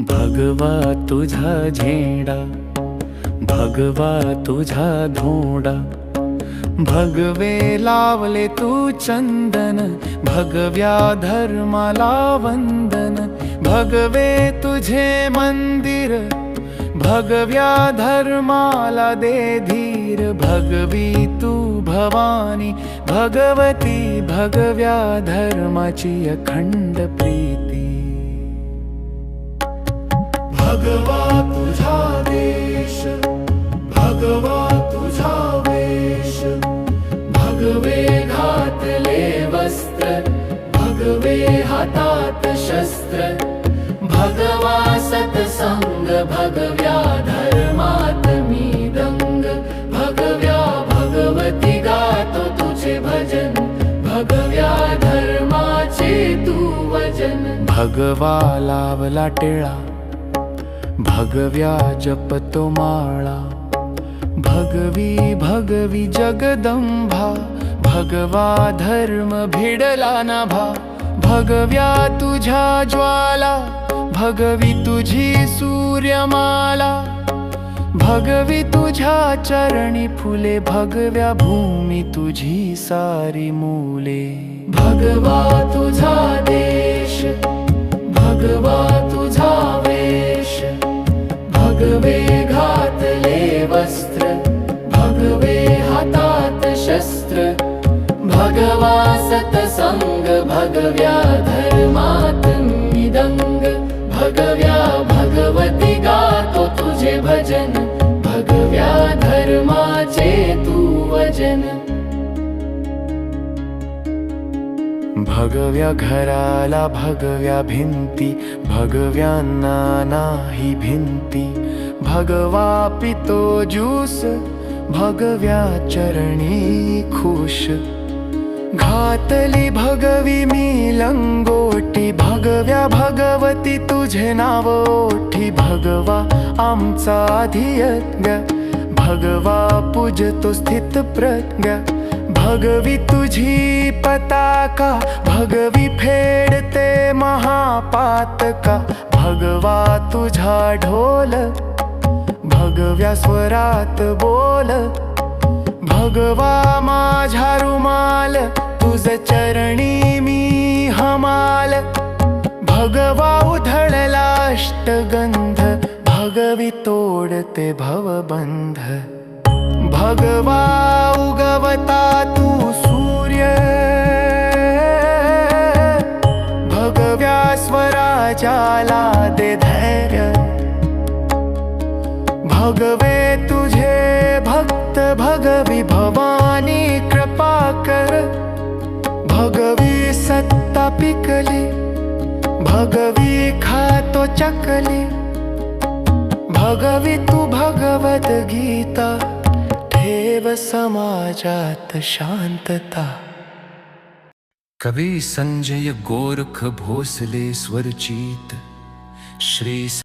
भगवा तुझा झेंडा भगवा तुझा धोंडा. भगवे लावले तू चंदन भगव्या धर्माला वंदन. भगवे तुझे मंदिर भगव्या धर्माला दे धीर. भगवी तू भवानी भगवती भगव्या धर्माची अखंड प्रीती. भगव्या धर्मात मी दंग भगव्या भगवती गातो तुझे भजन भगव्या धर्माचे तू वजन। भगवा लावला टिळा भगव्या जपतो माळा भगवी भगवी जगदंबा भगवा धर्म भिडला भगव्या तुझ्या ज्वाला भगवी तुझी सूर्यमाला. भगवी तुझ्या चरणी फुले भगव्या भूमी तुझी सारी मुले. भगवा तुझा दे भगव्या धर्मातमिदंग भगव्या भगवती गातो तुझे भजन. भगव्या धर्माचे तू वजन. भगव्या घराला भगव्या भिंती भगव्यांना नाही भिंती. भगवा पितो जूस भगव्या चरणी खुश. घातली भगवी मी लंगोटी भगव्या भगवती तुझे नाव ओठी. भगवा आमचा धियज्ञ भगवा पूजतो स्थित प्रज्ञ भगवी तुझी पताका भगवी फेडते महापातका. भगवा तुझा ढोल भगव्या स्वरात बोल. भगवा माझा रुमाल तुझ चरणी मी माल भगवा उधळला अष्टगंध भगवी तोडते भवबंध. भगवा उगवता तू सूर्य. भगव्या स्वराजाला दे धैर्य. भगवे तुझे भक्त भगवी भवानी कृपा कर. भगवी सत्ता पिकली. भगवी खातो चकली. भगवी तू भगवत गीता. ठेव समाजात शांतता. कवी संजय गोरख भोसले स्वरचित. श्री